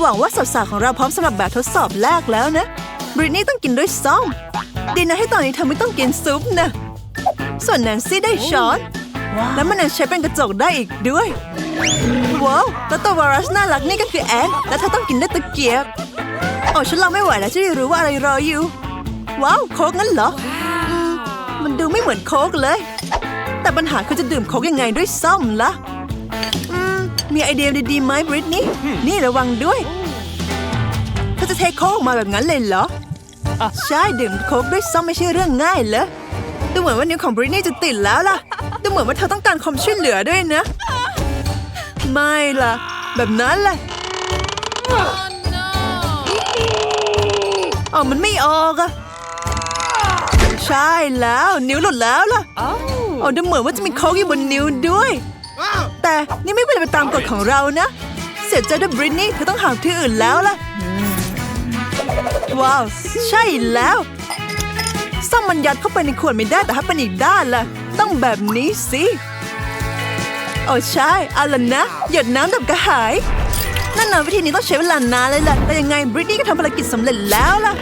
หวังว่าสาวๆของเราพร้อมสำหรับแบบทดสอบแรกแล้วนะบริตนี่ต้องกินด้วยส้อมดีนะให้ตอนนี้เธอไม่ต้องกินซุปนะส่วนแนนซี่ได้ช้อน แล้วมันยังใช้เป็นกระจกได้อีกด้วยว้าวแล้วตัววารัสน่ารักนี่ก็คือแอนและเธอต้องกินด้วยตะเกียบโอ้ฉันรอไม่ไหวแล้วจะได้รู้ว่าอะไรรออยู่ ว้าวโค้กงั้นเหรออืมมันดูไม่เหมือนโค้กเลย แต่ปัญหาคือจะดื่มโค้กยังไงด้วยส้อมล่ะอื มมีไอเดียดีๆไหมบริตนี่นี่ระวังด้วยเธอจะเทโค้กออกมาแบบนั้นเลยเหรอ ใช่ดื่มโค้กด้วยส้อมไม่ใช่เรื่องง่ายเลยดูเหมือนว่านิ้วของบริตนี่จะติดแล้วล่ะดูเหมือนว่าเธอต้องการความช่วยเหลือด้วยนะ ไม่ล่ะ แบบนั้นแหละอ๋อมันไม่ออกอะใช่แล้ว นิ้วหลุดแล้วล่ะอ๋อดูเหมือนว่าจะมีโค้กอยู่บนนิ้วด้วย แต่นี่ไม่เป็นไปตามกฎของเรานะ เสียใจด้วยบริตนี่เธอต้องหาที่อื่นแล้วล่ะ ว้าว ใช่แล้วซ่อมมันยัดเข้าไปในขวดไม่ได้แต่ถ้าเป็นอีกด้านล่ะ ต้องแบบนี้สิโอ้ใช่เอาละนะ หยดน้ำดับกระหายนั่นนะวิธีนี้ต้องใช้เวลานานเลยแหละแต่ยังไงบริตนี่ก็ทำภารกิจสำเร็จแล้วล่ะ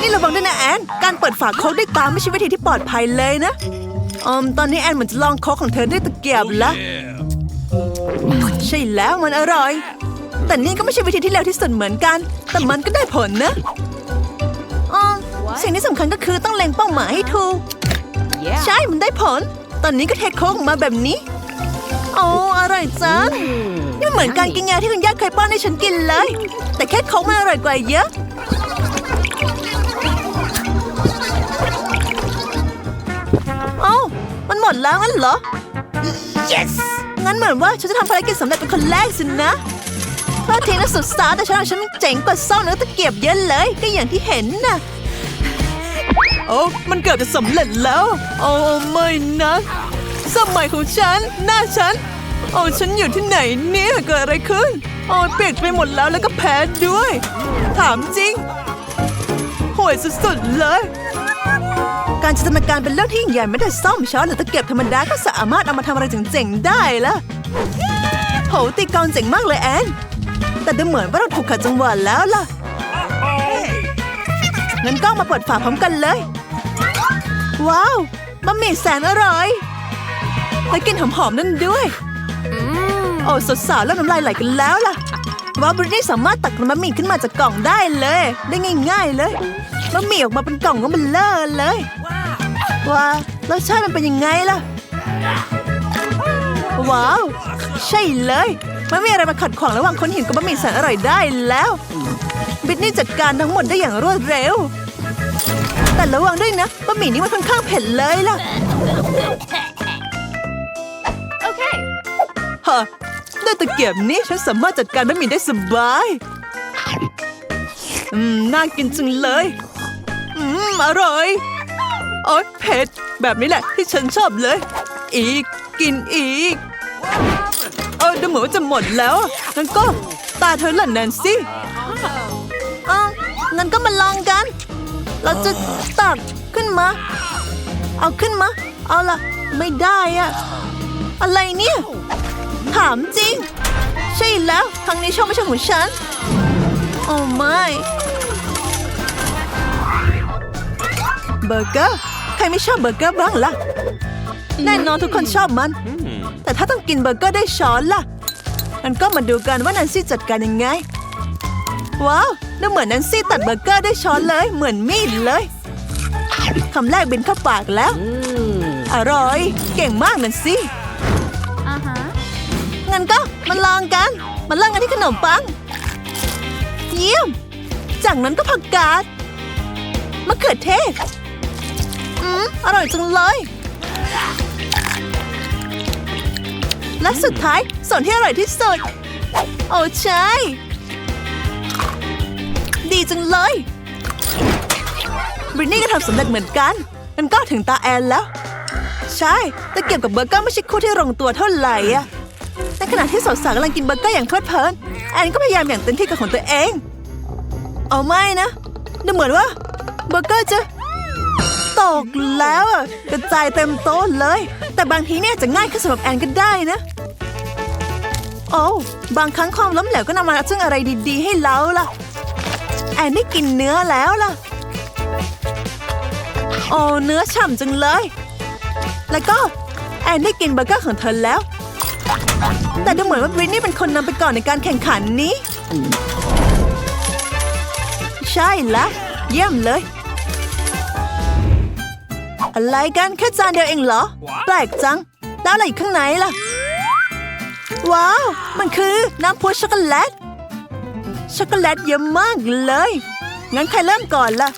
นี่ระวังด้วยนะแอน การเปิดฝาโค้กด้วยตาไม่ใช่วิธีที่ปลอดภัยเลยนะอืมตอนนี้แอนเหมือนจะลองโค้กของเธอด้วยตะเกียบละ ช่แล้วมันอร่อย แต่นี่ก็ไม่ใช่วิธีที่เร็วที่สุดเหมือนกัน แต่มันก็ได้ผลนะอ๋อสิ่งที่สำคัญก็คือต้องเล็งเป้าหมายให้ถูก ใช่มันได้ผล ตอนนี้ก็เทโค้กออกมาแบบนี้ โอ้อร่อยจังนี่มันเหมือนการกินยาที่คุณย่าเคยป้อนให้ฉันกินเลย แต่แค่โค้กมันอร่อยกว่าเยอะเอ้ามันหมดแล้วงั้นเหรอ yes งั้นเหมือนว่าฉันจะทำภารกิจสำเร็จเป็นคนแรกสินะโทษทีนะสุดสาแต่ฉันฉันเจ๋งกว่าซ่องนื้อตะเกียบเยอะเลย ก็อย่างที่เห็นน่ะ โอ้ มันเกือบจะสำเร็จแล้ว โอ้ไม่นะ สมัยของฉัน หน้าฉัน โอ้ฉันอยู่ที่ไหนเนี่ยเกิดอะไรขึ้น โอ้เปียกไปหมดแล้วแล้วก็แพ้ด้วย ถามจริงห่วยสุดๆเลย การจินตนาการเป็นเรื่องที่ยิ่งใหญ่ไม่ได้ซ่อมช้อนหรือตะเกียบธรรมดาก็สามารถเอามาทำอะไรเจ๋งๆได้ละโหตีกลองเจ๋งมากเลยแอนแต่ดูเหมือนว่าเราถูกขัดจังหวะแล้วล่ะงั้นก็มาเปิดฝาพร้อมกันเลย ว้าวบะหมี่แสนอร่อยและกลินหอมๆนั่นด้วยโอ้สดสาวแล้วน้ำลายไหลกันแล้วล่ะว่าบริตนี่สามารถตักบะหมี่ขึ้นมาจากกล่องได้เลย ได้ง่าย ๆเลยบะหมี่ออกมาเป็นกล่องก็มันเลอะเลย ว้ารสชาติมันเป็นยังไงล่ะ ว้าว ใช่เลยไม่มีอะไรมาขัดขวางระหว่างคนหินกับบะหมี่แสนอร่อยได้แล้ว บิทนี่จัดการทั้งหมดได้อย่างรวดเร็ว แต่ระวังด้วยนะบะหมี่นี้มันค่อนข้างเผ็ดเลยล่ะ Okay. ฮะด้วยตะเกียบนี้ฉันสามารถจัดการบะหมี่ได้สบายอืมน่ากินจังเลย อืม อร่อย โอ๊ยเผ็ด แบบนี้แหละที่ฉันชอบเลย อีก กินอีก เออดูเหมือนว่าจะหมดแล้วอะงั้นก็ตาเธอหล่ะแนนซี่อะงั้นก็มาลองกัน เราจะตักขึ้นมา เอาขึ้นมา เอาล่ะ ไม่ได้อะอะไรเนี่ย ถามจริง ใช่แล้วครั้งนี้ช่องไม่ใช่ของฉัน โอ้ไม่เบอร์เกอร์ใค รไม่ชอบเบอร์เกอร์บ้างล่ะ แน่นอนทุกคนชอบมัน แต่ถ้าต้องกินเบอร์เกอร์ได้วยช้อนล่ะ มันก็มาดูกันว่าแนนซี่จัดการยังไง ว้าวดูเหมือนแนนซี่ตัดเบอร์เกอร์ได้วยช้อนเลย เหมือนมีดเลยคำแรกบินเข้าปากแล้ว อร่อย เก่งมากแนนซี่ Uh huh. งั้นก็มาลองกัน มาลองกันที่ขนมปัง เยี่ยม จากนั้นก็ผักกาดมะเขือเทศ อืมอร่อยจังเลย และสุดท้ายส่วนที่อร่อยที่สุด โอ้ใช่ ดีจังเลยบรินนี่ก็ทำสำเร็จเหมือนกันมันก็ถึงตาแอนแล้ว ใช่ แต่เกี่ยวกับเบอร์เกอร์ไม่ใช่คู่ที่ลงตัวเท่าไหร่อะในขณะที่สาวๆกำลังกินเบอร์เกอร์อย่างเพลิดเพลินแอนก็พยายามอย่างเต็มที่กับของตัวเอง เอาไม่นะดูเหมือนว่าเบอร์เกอร์จะ ตกแล้วอะกระจายเต็มโต๊ะเลย แต่บางทีเนี่ยจะง่ายขึ้นสำหรับแอนก็ได้นะ โอ้บางครั้งความล้มเหลวก็นำมาซึ่งอะไรดีๆ ให้เราล่ะ แอนได้กินเนื้อแล้วล่ะ โอ้เนื้อฉ่ำจังเลย แล้วก็แอนได้กินเบอร์เกอร์ของเธอแล้ว แต่ดูเหมือนว่าบริตนี่เป็นคนนำไปก่อนในการแข่งขันนี้ ใช่ละเยี่ยมเลย อะไรกันแค่จานเดียวเองเหรอ แปลกจัง แล้วอะไรอยู่ข้างในล่ะ ว้าว มันคือน้ำพุช็อกโกแลต ช็อกโกแลตเยอะมากเลย งั้นใครเริ่มก่อนล่ะ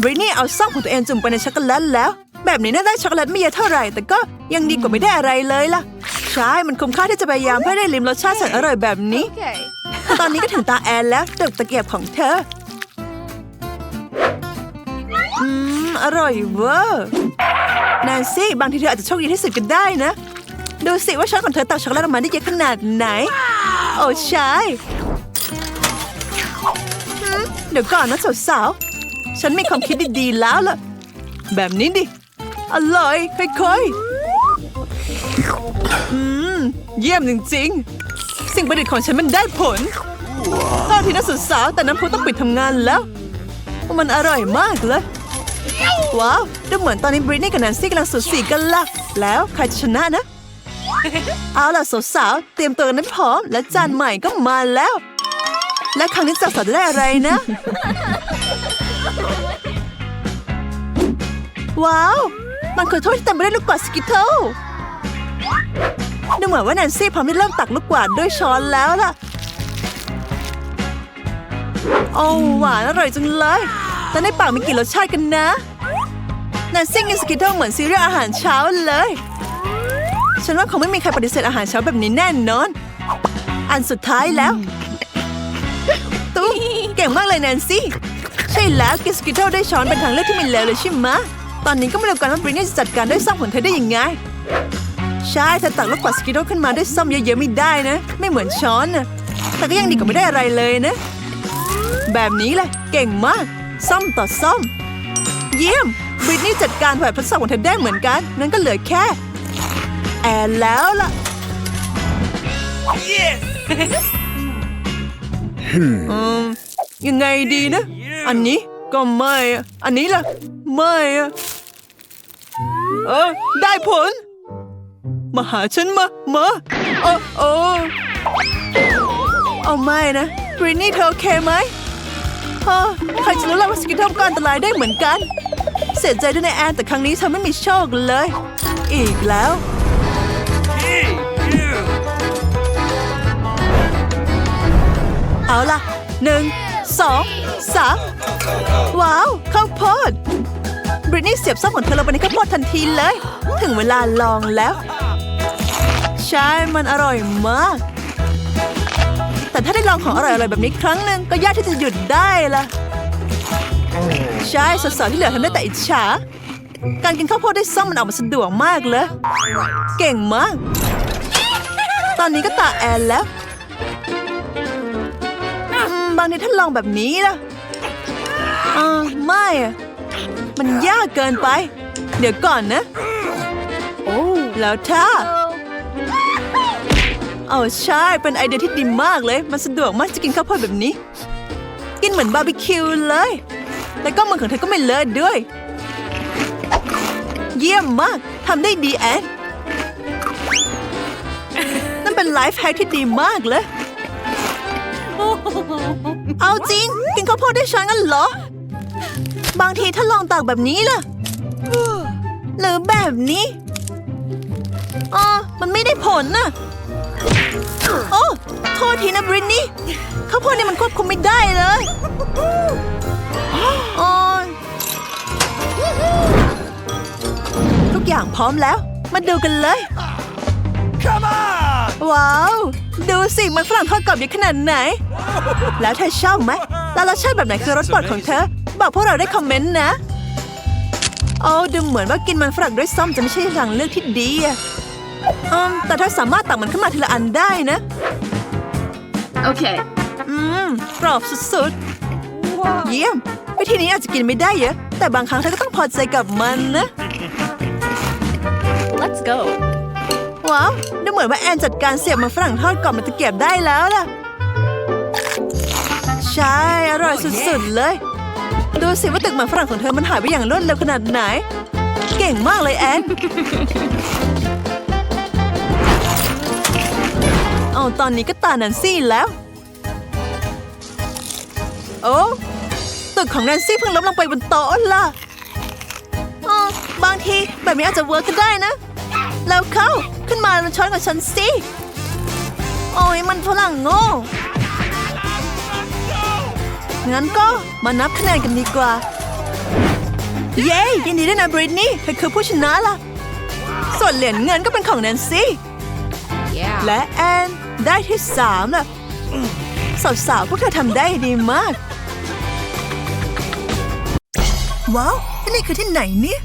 บริตนี่เอาซ่อมของตัวเองจุ่มไปในช็อกโกแลตแล้ว แบบนี้น่าได้ช็อกโกแลตไม่เยอะเท่าไหร่ แต่ก็ยังดีกว่าไม่ได้อะไรเลยล่ะ ใช่ มันคุ้มค่าที่จะพยายามเพื่อได้ลิมรสชาติแสนอร่อยแบบนี้ Okay. ตอนนี้ก็ถึงตาแอนแล้วดอกตะเกียบของเธอ อืมอร่อยเวอร์แนนซี่บางทีเธออาจจะโชคดีที่สุดก็ได้นะ ดูสิว่าช้อนของเธอตักช็อกโกแลตออกมาได้เยอะขนาดไหน โอ้ใช่หืมเดี๋ยวก่อนนะสาวๆ ฉันมีความคิดดีๆแล้วล่ะ แบบนี้ดิ อร่อยค่อยๆ อืม เยี่ยมจริงๆ สิ่งประดิษฐ์ของฉันมันได้ผลโทษทีนะสุดสาวแต่น้ำพุต้องปิดทำงานแล้ว มันอร่อยมากเลย ว้าวดูเหมือนตอนนี้บริตนี่กับแนนซี่กำลังสุดสีกันละแล้วใครจะชนะนะ เอาล่ะสาวๆเตรียมตัวกันให้พร้อมและจานใหม่ก็มาแล้ว และครั้งนี้จะสาวจะได้อะไรนะ ว้าว มันคือถ้วยที่เต็มไปด้วยลูกกวาดสกิทเทิลดูเหมือนว่าแนนซี่พร้อมที่เริ่มตักลูกกวาดด้วยช้อนแล้วล่ะ โอ้หวานอร่อยจังเลย แต่ในปากมีกี่รสชาติกันนะแนนซี่กินสกิทเทิลเหมือนซีเรียลอาหารเช้าเลย ฉันว่าคงไม่มีใครปฏิเสธอาหารเช้าแบบนี้แน่นอน อันสุดท้ายแล้ว ตุ๊กเก่งมากเลยแนนซี่ ใช่แล้วกินสกิทเทิลได้ช้อนเป็นทางเลือกที่ไมีเลวเลยใช่ไหมตอนนี้ก็ไม่รู้กันว่าบรินนี่จะจัดการด้วยซ่อมของเธอได้ยังไง ใช่เธอตักลูกกวาดสกิทเทิลขึ้นมาด้วยซ่อมเยอะๆไม่ได้นะ ไม่เหมือนช้อนนะแต่ก็ยังดีกว่าไม่ได้อะไรเลยนะ แบบนี้แหละเก่งมาก ซ่อมต่อซ่อมเยี่ยมบริตนี่จัดการแผนทดสอบของเธอได้เหมือนกันงั้นก็เหลือแค่ แอนแล้วล่ะอืมยังไงดีนะ อันนี้ก็ไม่อะอันนี้ล่ะ ไม่อะเออได้ผล มาหาฉันมา มาโอ้โอ้เอาไม่นะบรินนี่เธอโอเคไหม ฮะใครจะรู้ล่ะว่าสกิทเทิลก็อันตรายได้เหมือนกัน เสียใจด้วยนะแอนแต่ครั้งนี้เธอไม่มีโชคเลย อีกแล้วเอาล่ะหนึ่งสองสามว้าว ข้าวโพดบริตนี่เสียบซ่อมของเธอลงไปในข้าวโพดทันทีเลย ถึงเวลาลองแล้ว ใช่ มันอร่อยมาก แต่ถ้าได้ลองของอร่อยๆแบบนี้ครั้งหนึ่งก็ยากที่จะหยุดได้ละใช่สาวๆที่เหลือทำได้แต่อิจฉา การกินข้าวโพดด้วยซ่อมมันออกมาสะดวกมากเลย เก่งมาก ตอนนี้ก็ตาแอนแล้วอืมบางทีถ้าลองแบบนี้ล่ะอ่าไม่อะมันยากเกินไป เดี๋ยวก่อนนะโอ้แล้วถ้า เอใช่ เป็นไอเดียที่ดีมากเลย มันสะดวกมากจะกินข้าวโพดแบบนี้ กินเหมือนบาร์บีคิวเลย แล้วก็มือของเธอก็ไม่เลอะด้วย เยี่ยมมากทำได้ดีแอนนั่นเป็นไลฟ์แฮกที่ดีมากเลยเอาจริง กินข้าวโพดได้ช้อนกันเหรอ บางทีถ้าลองตักแบบนี้ล่ะ หรือแบบนี้อ๋อมันไม่ได้ผลน่ะ โอ้โทษทีนะบรินนี่ข้าวโพดนี่มันควบคุมไม่ได้เลยโอ้ยทุกอย่างพร้อมแล้ว มาดูกันเลย Come on! ว้าว ดูสิ มันฝรั่งทอดกรอบเยอะขนาดไหน แล้วเธอชอบไหม แล้วรสชาติแบบไหนคือรสโปรดของเธอ บอกพวกเราได้คอมเมนต์นะ โอ้ดูเหมือนว่ากินมันฝรั่งด้วยซ่อมจะไม่ใช่ทางเลือกที่ดีอะ อืมแต่เธอสามารถตักมันขึ้นมาทีละอันได้นะ Okay. อืมกรอบสุดๆ เยี่ยม วิธีนี้อาจจะกินไม่ได้เยอะ แต่บางครั้งเธอก็ต้องพอใจกับมันนะ Let's go. ว้าวดูเหมือนว่าแอนจัดการเสียบมันฝรั่งทอดกรอบมันตะเกียบได้แล้วล่ะ ใช่ อร่อยสุดๆเลย ดูสิว่าตึกหมันฝรั่งของเธอมันหายไปอย่างรวดเร็วขนาดไหน เก่งมากเลยแอน ตอนนี้ก็ตาแนนซี่แล้ว โอ้ตึกของแนนซี่เพิ่งล้มลงไปบนโต๊ะล่ะบางทีแบบนี้อาจจะเวิร์กก็ได้นะ แล้วเข้าขึ้นมาแล้วช้อนกับฉันสิ โอ้ยมันฝรั่งโง่ งั้นก็มานับคะแนนกันดีกว่า เย้ยินดีด้วยนะบริตนี่เธอคือผู้ชนะล่ะ ส่วนเหรียญเงินก็เป็นของแนนซี่ และแอนได้ที่สามล่ะสาวๆพวกเธอทำได้ดีมาก ว้าวที่นี่คือที่ไหนเนี่ย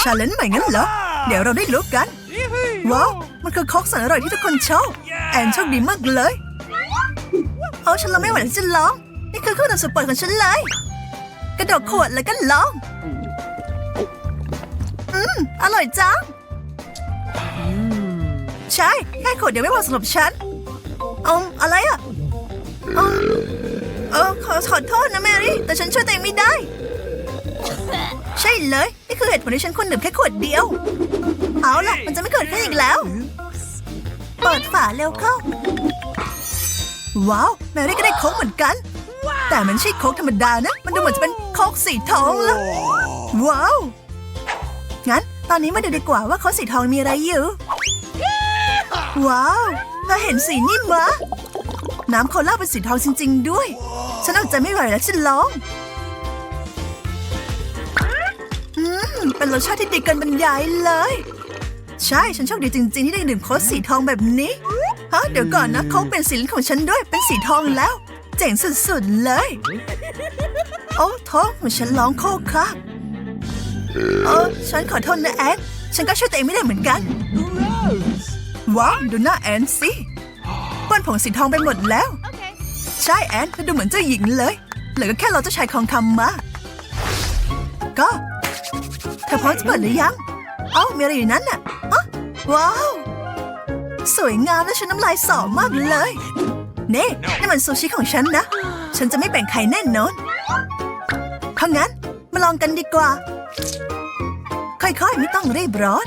ชาเลนจ์ใหม่งั้นเหรอ เดี๋ยวเราได้รู้กัน ว้าว มันคือโคกสันอร่อยที่ทุกคนชอบ แอนโชคดีมากเลยเอาฉันเราไม่ไหวที่จะร้อง นี่คือเครื่องดื่มสุดโปรดของฉันเลย กระดกขวดแล้วก็ร้อง อืม อร่อยจัง ใช่ แค่ขวดเดียวไม่พอสำหรับฉัน เอาอะไรอะเอาเออขอขอโทษนะแมรี่ แต่ฉันช่วยตัวเองไม่ได้ ใช่เลย นี่คือเหตุผลที่ฉันควรดื่มแค่ขวดเดียว เอาล่ะ มันจะไม่เกิดขึ้นอีกแล้ว เปิดฝาเร็วเข้า ว้าว แมรี่ก็ได้โค้กเหมือนกัน แต่มันไม่ใช่โค้กธรรมดานะ มันดูเหมือนจะเป็นโค้กสีทองละว้าว งั้นตอนนี้มาดูดีกว่าว่าโค้กสีทองมีอะไรอยู่ ว้าวเธอเห็นสีนี่มะ น้ำโคลาเป็นสีทองจริง ๆ ด้วย ฉันอดใจไม่ไหวแล้วฉันร้อง อืม เป็นรสชาติที่ดีเกินบรรยายเลย ใช่ ฉันโชคดีจริง ๆ ที่ได้ดื่มโค้กสีทองแบบนี้ฮะเดี๋ยวก่อนนะโค้กเป็นสีลิ้นของฉันด้วยเป็นสีทองแล้ว เจ๋งสุด ๆ เลย โอ้ท้องของฉันร้องโคกครับเออฉันขอโทษนะแอนฉันก็ช่วยตัวเองไม่ได้เหมือนกัน ว้าวดูหน้าแอนสิเปื้อนผงสีทองไปหมดแล้ว ใช่แอนเธอดูเหมือนเจ้าหญิงเลยเหลือก็แค่เราเจ้าชายทองคำมา ก็เธอพร้อมจะเปิดหรือยัง เอ้ามีอะไรอยู่นั้นน่ะอะว้าว สวยงามและฉันน้ำลายสอมากเลยเน่นี่มันซูชิของฉันนะ ฉันจะไม่แบ่งใครแน่นอนเพราะงั้นมาลองกันดีกว่า ค่อยๆ ไม่ต้องรีบร้อน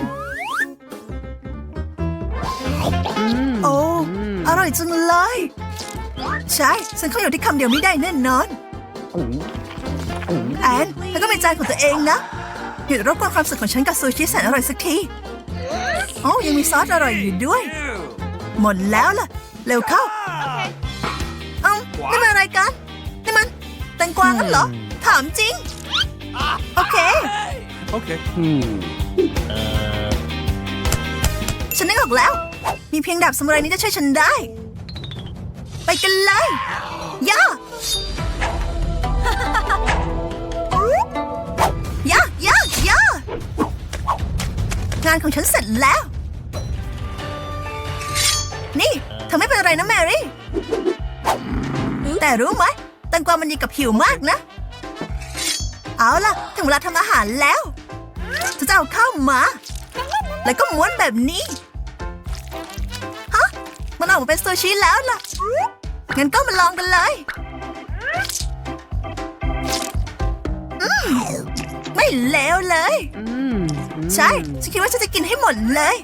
โอ้อร่อยจังเลย ใช่ ฉันเข้าอยู่ที่คำเดียวไม่ได้แน่นอนแอนเธอก็เป็นใจของตัวเองนะหยุดรบกวนความสุขของฉันกับซูชิแสนอร่อยสักทีโอ้ยังมีซอสอร่อยอยู่ด้วย หมดแล้วล่ะ เร็วเข้าเอ้านี่มันอะไรกันนี่มันแตงกวางั้นเหรอ ถามจริง โอเค Okay. ฉันนึกออกแล้ว มีเพียงดาบสมุไรนี้จะช่วยฉันได้ ไปกันเลยย่าย่าย่าย่างานของฉันเสร็จแล้ว นี่เธอไม่เป็นไรนะแมรี่ แต่รู้ไหมแตงกวามันดีกับผิวมากนะ เอาล่ะ ถึงเวลาทำอาหารแล้วจะเอาข้าวมา แล้วก็ม้วนแบบนี้ ออกมาเป็นซูชิแล้วล่ะ งั้นก็มาลองกันเลย อืม ไม่เลวเลย ใช่ ฉันคิดว่าฉันจะกินให้หมดเลย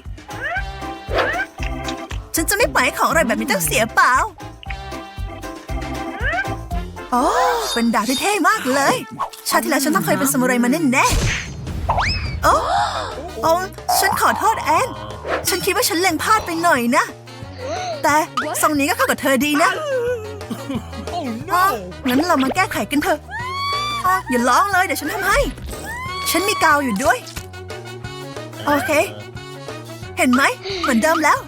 ฉันจะไม่ปล่อยให้ของอร่อยแบบนี้ต้องเสียเปล่า โอ้ เป็นดาบที่เท่มากเลย ชาติที่แล้วฉันต้องเคยเป็นสมุไรมาแน่ๆโอ้โอ้ฉันขอโทษแอน ฉันคิดว่าฉันเล็งพลาดไปหน่อยนะ แต่ทรงนี้ก็เข้ากับเธอดีนะ Oh อ๋อ no! งั้นเรามาแก้ไขกันเถอะอ๋ออย่าร้องเลยเดี๋ยวฉันทำให้ ฉันมีกาวอยู่ด้วย โอเค เห็นไหมเหมือนเดิมแล้ว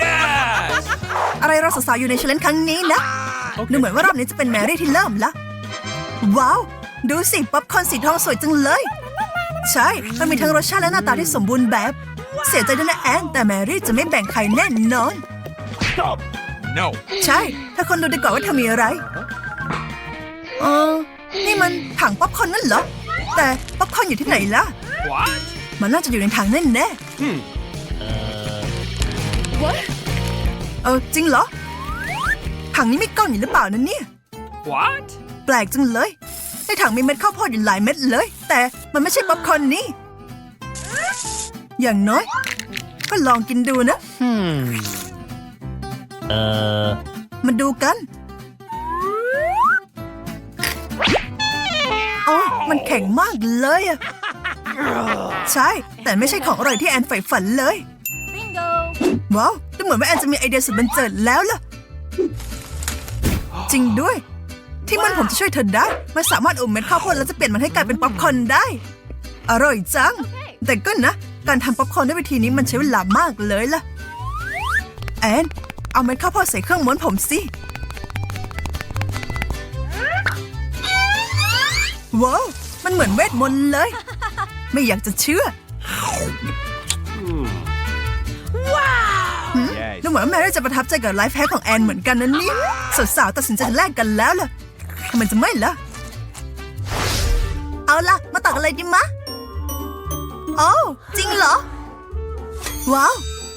Yes! อะไรเราสาวๆอยู่ในเชลเลนครั้งนี้นะ ดูเหมือนว่ารอบนี้จะเป็นแมรี่ที่เริ่มละ ว้าว ดูสิป๊อปคอร์นสีทองสวยจังเลย ใช่ มันมีทั้งรสชาติและหน้าตาที่สมบูรณ์แบบ เสียใจด้วยนะแอน แต่แมรี่จะไม่แบ่งใครแน่นอน Stop! No. ใช่ ถ้าคนดูดีกว่าว่าเธอมีอะไรเออนี่มันถังป๊อปคอร์นนั่นเหรอ แต่ป๊อปคอร์นอยู่ที่ไหนล่ะ What? มันน่าจะอยู่ในถังแน่แน่ๆ What? เออจริงเหรอ ถังนี้มีก้อนอยู่หรือเปล่านั่นเนี่ย What? แปลกจังเลย ในถังมีเม็ดข้าวโพดอยู่หลายเม็ดเลย แต่มันไม่ใช่ป๊อปคอร์นนี่ อย่างน้อย ก็ลองกินดูนะ Uh, มาดูกัน โอ้มันแข็งมากเลยอะใช่ แต่ไม่ใช่ของอร่อยที่แอนใฝ่ฝันเลย Bingo. ว้าวดูเหมือนว่าแอนจะมีไอเดียสุดบันเจิดแล้วล่ะ จริงด้วย ที่มันผมจะช่วยเธอได้ มันสามารถอมเม็ดข้าวโพดแล้วจะเปลี่ยนมันให้กลายเป็นป๊อปคอร์นได้ อร่อยจัง แต่ก็นะ การทำป๊อปคอร์นด้วยวิธีนี้มันใช้เวลามากเลยล่ะ แอน เอาเม็ดข้าวโพดใส่เครื่องม้วนผมสิ ว้าว มันเหมือนเวทมนต์เลย ไม่อยากจะเชื่อ Yes. ดูเหมือนว่าแมรี่จะประทับใจกับไลฟ์แพ็คของแอนเหมือนกันนะเนี่ยสาวๆตัดสินใจแลกกันแล้วล่ะทำไมจะไม่ล่ะ เอาล่ะ มาตักอะไรดีมะ โอ้จริงเหรอ ว้าว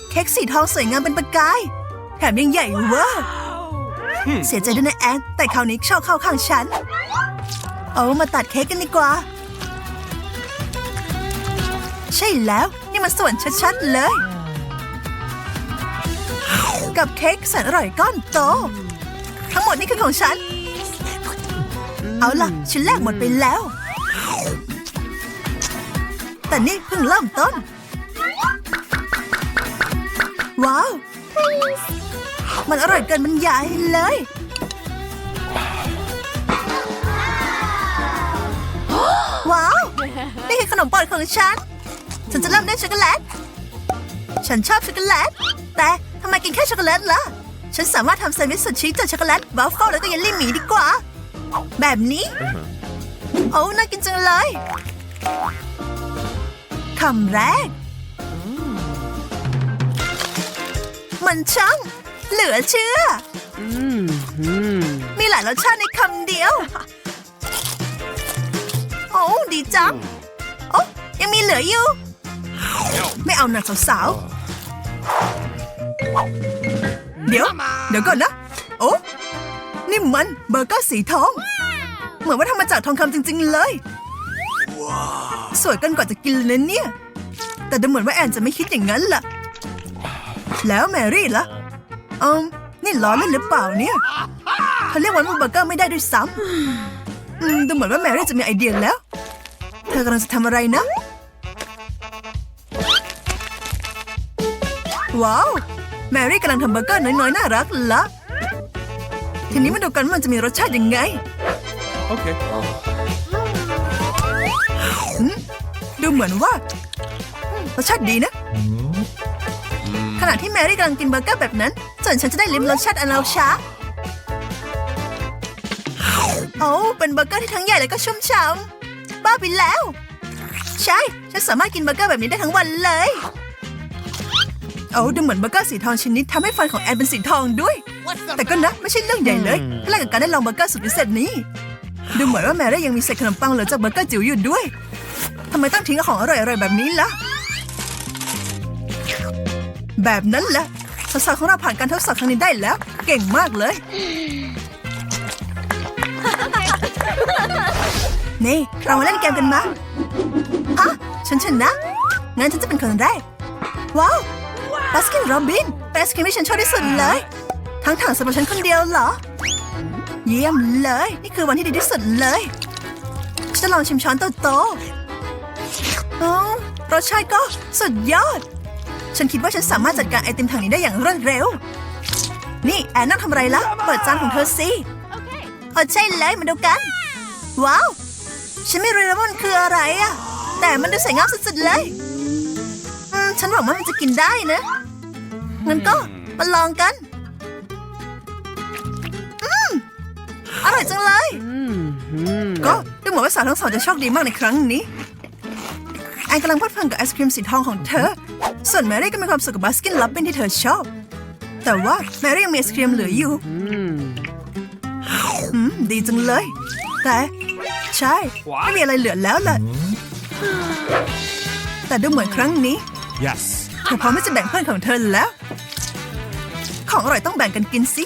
เค้กสีทองสวยงามเป็นประกาย แถมยังใหญ่เวอร์เสียใจด้วยนะแอน แต่คราวนี้ชอบเข้าข้างฉัน เอามาตัดเค้กกันดีกว่า ใช่แล้ว นี่มันส่วนชัดๆเลย กับเค้กแสนอร่อยก้อนโต ทั้งหมดนี่คือของฉัน เอาล่ะ ฉันแลกหมดไปแล้ว แต่นี่เพิ่งเริ่มต้น ว้าว มันอร่อยเกินบรรยายเลย ว้าว นี่คือขนมโปรดของฉัน ฉันจะเริ่มด้วยช็อกโกแลต ฉันชอบช็อกโกแลต แต่ทำไมกินแค่ช็อกโกแลตล่ะ ฉันสามารถทำแซนด์วิชสุดชีสจากช็อกโกแลตบัฟเฟิลแล้วก็เยลลี่หมีดีกว่า แบบนี้ โอ้ น่ากินจังเลย คำแรก มันช่าง เหลือเชื่ออมีหลายรสชาติในคำเดียว โอ้ดีจัง โอ้ยังมีเหลืออยู่ ไม่เอาหนักสาวๆ เดี๋ยว เดี๋ยวก่อนนะ โอ้นี่มันเบอร์เกอร์สีทอง เหมือนว่าทำมาจากทองคำจริง ๆ เลย สวยเกันกว่าจะกินเลยนะเนี่ย แต่ดูเหมือนว่าแอนจะไม่คิดอย่างนั้นล่ะ แล้วแมรี่ล่ะอืมนี่ล้อเล่นหรือเปล่าเนี่ยเขาเรียกว่ามันเบอร์เกอร์ไม่ได้ด้วยซ้ำอืมดูเหมือนว่าแมรี่จะมีไอเดียแล้ว เธอกำลังจะทำอะไรนะ ว้าว แมรี่กำลังทำเบอร์เกอร์น้อยๆน่ารักละทีนี้มาดูกันว่ามันจะมีรสชาติยังไง Okay. ดูเหมือนว่าอืมรสชาติดีนะ ขณะที่แมรี่กำลังกินเบอร์เกอร์แบบนั้น ส่วนฉันจะได้ลิ้มรสชาติอันเอาช้าโอ้เป็นเบอร์เกอร์ที่ทั้งใหญ่และก็ชุ่มฉ่ำบ้าไปแล้ว ใช่ ฉันสามารถกินเบอร์เกอร์แบบนี้ได้ทั้งวันเลยโอ้ดูเหมือนเบอร์เกอร์สีทองชิ้นนี้ทำให้ฟันของแอนเป็นสีทองด้วย แต่ก็นะ ไม่ใช่เรื่องใหญ่เลยแลกกับการได้ลองเบอร์เกอร์สุดพิเศษนี้ ดูเหมือนว่าแมรี่ยังมีเศษขนมปังเหลือจากเบอร์เกอร์จิ๋วอยู่ด้วย ทำไมต้องทิ้งของอร่อยๆแบบนี้ล่ะ แบบนั้นแหละสาวๆของเราผ่านการทดสอบครั้งนี้ได้แล้ว เก่งมากเลย นี่เรามาเล่นเกมกันมาฮะฉันชนะ งั้นฉันจะเป็นคนแรก ว้าวบาสกินโรบินเป็นไอศครีมที่ฉันชอบที่สุดเลย ทั้งถังสำหรับฉันคนเดียวเหรอ เยี่ยมเลย นี่คือวันที่ดีที่สุดเลยฉันจะลองชิมช้อนโต ๆอ๋อรสชาติก็สุดยอด ฉันคิดว่าฉันสามารถจัดการไอติมถังนี้ได้อย่างรวดเร็ว นี่แอนนั่งทำอะไรละเปิดจานของเธอสิ Okay. เออใช่เลยมาดูกัน ว้าว ฉันไม่รู้นะว่ามันคืออะไรอะแต่มันดูสวยงามสุดๆเลยอืมฉันหวังว่ามันจะกินได้นะงั้นก็มาลองกันอืมอร่อยจังเลย ก็ดูเหมือนว่าสาวทั้งสองจะโชคดีมากในครั้งนี้ แอนกำลังเพลิดเพลินกับไอศครีมสีทองของเธอ ส่วนแมรี่ก็มีความสุขกับบาสกินลับเป็นที่เธอชอบ แต่ว่าแมรี่ยังมีไอศครีมเหลืออยู่อืมดีจังเลย แต่ใช่ ไม่มีอะไรเหลือแล้วล่ะ แต่ดูเหมือนครั้งนี้ Yes. เธอพร้อมที่จะแบ่งเพื่อนของเธอแล้ว ของอร่อยต้องแบ่งกันกินสิ